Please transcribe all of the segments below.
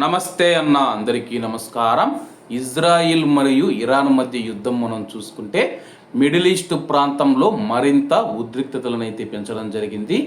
నమస్తే అన్న అందరికీ నమస్కారం. ఇజ్రాయిల్ మరియు ఇరాన్ మధ్య యుద్ధం మనం చూసుకుంటే మిడిల్ ఈస్ట్ ప్రాంతంలో మరింత ఉద్రిక్తతలను అయితే పెంచడం జరిగింది.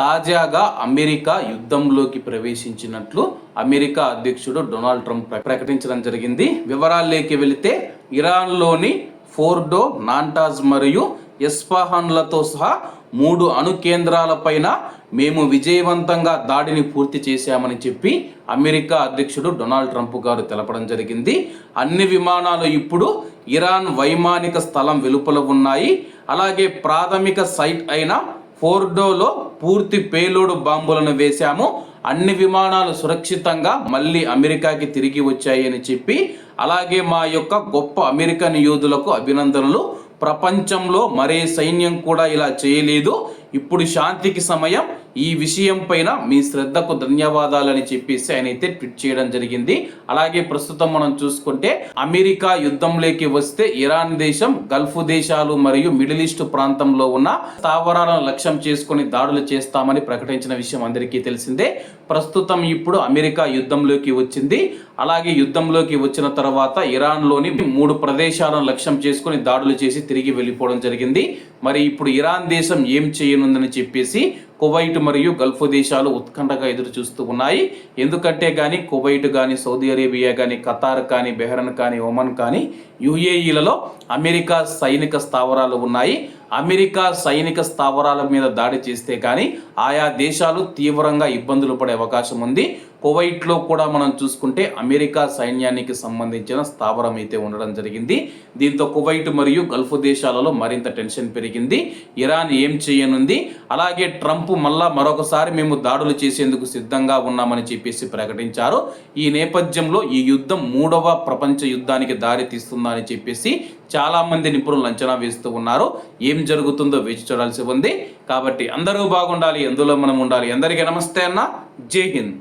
తాజాగా అమెరికా యుద్ధంలోకి ప్రవేశించినట్లు అమెరికా అధ్యక్షుడు డొనాల్డ్ ట్రంప్ ప్రకటించడం జరిగింది. వివరాల్లోకి వెళితే ఇరాన్లోని ఫోర్డో నాంటాజ్ మరియు ఎస్ఫహాన్లతో సహా మూడు అణుకేంద్రాలపైన మేము విజయవంతంగా దాడిని పూర్తి చేశామని చెప్పి అమెరికా అధ్యక్షుడు డొనాల్డ్ ట్రంప్ గారు తెలపడం జరిగింది. అన్ని విమానాలు ఇప్పుడు ఇరాన్ వైమానిక స్థలం వెలుపల ఉన్నాయి. అలాగే ప్రాథమిక సైట్ అయిన ఫోర్డోలో పూర్తి పేలోడ్ బాంబులను వేశాము. అన్ని విమానాలు సురక్షితంగా మళ్ళీ అమెరికాకి తిరిగి వచ్చాయి అని చెప్పి అలాగే మా యొక్క గొప్ప అమెరికన్ యోధులకు అభినందనలు. ప్రపంచంలో మరే సైన్యం కూడా ఇలా చేయలేదు. ఇప్పుడు శాంతికి సమయం. ఈ విషయం పైన మీ శ్రద్ధకు ధన్యవాదాలని చెప్పేసి ఆయన అయితే ట్వీట్ చేయడం జరిగింది. అలాగే ప్రస్తుతం మనం చూసుకుంటే అమెరికా యుద్ధంలోకి వస్తే ఇరాన్ దేశం గల్ఫ్ దేశాలు మరియు మిడిల్ ఈస్ట్ ప్రాంతంలో ఉన్న స్థావరాలను లక్ష్యం చేసుకొని దాడులు చేస్తామని ప్రకటించిన విషయం అందరికీ తెలిసిందే. ప్రస్తుతం ఇప్పుడు అమెరికా యుద్ధంలోకి వచ్చింది. అలాగే యుద్ధంలోకి వచ్చిన తర్వాత ఇరాన్లోని మూడు ప్రదేశాలను లక్ష్యం చేసుకొని దాడులు చేసి తిరిగి వెళ్ళిపోవడం జరిగింది. మరి ఇప్పుడు ఇరాన్ దేశం ఏం చేయనుందని చెప్పేసి కువైట్ మరియు గల్ఫ్ దేశాలు ఉత్కంఠగా ఎదురు చూస్తూ ఉన్నాయి. ఎందుకంటే కానీ కువైట్ కానీ సౌదీ అరేబియా కానీ ఖతార్ కానీ బెహ్రన్ కానీ ఒమన్ కానీ యుఏఈలలో అమెరికా సైనిక స్థావరాలు ఉన్నాయి. అమెరికా సైనిక స్థావరాల మీద దాడి చేస్తే కానీ ఆయా దేశాలు తీవ్రంగా ఇబ్బందులు పడే అవకాశం ఉంది. కువైట్లో కూడా మనం చూసుకుంటే అమెరికా సైన్యానికి సంబంధించిన స్థావరం అయితే ఉండడం జరిగింది. దీంతో కువైట్ మరియు గల్ఫ్ దేశాలలో మరింత టెన్షన్ పెరిగింది. ఇరాన్ ఏం చేయనుంది? అలాగే ట్రంప్ మళ్ళా మరొకసారి మేము దాడులు చేసేందుకు సిద్ధంగా ఉన్నామని చెప్పేసి ప్రకటించారు. ఈ నేపథ్యంలో ఈ యుద్ధం మూడవ ప్రపంచ యుద్ధానికి దారి తీస్తుందా అని చెప్పేసి చాలా మంది నిపుణులు అంచనా వేస్తూ ఉన్నారు. ఏం జరుగుతుందో వేచి చూడాల్సి ఉంది. కాబట్టి అందరూ బాగుండాలి ఎందులో మనం ఉండాలి? అందరికీ నమస్తే అన్న. జై హింద్.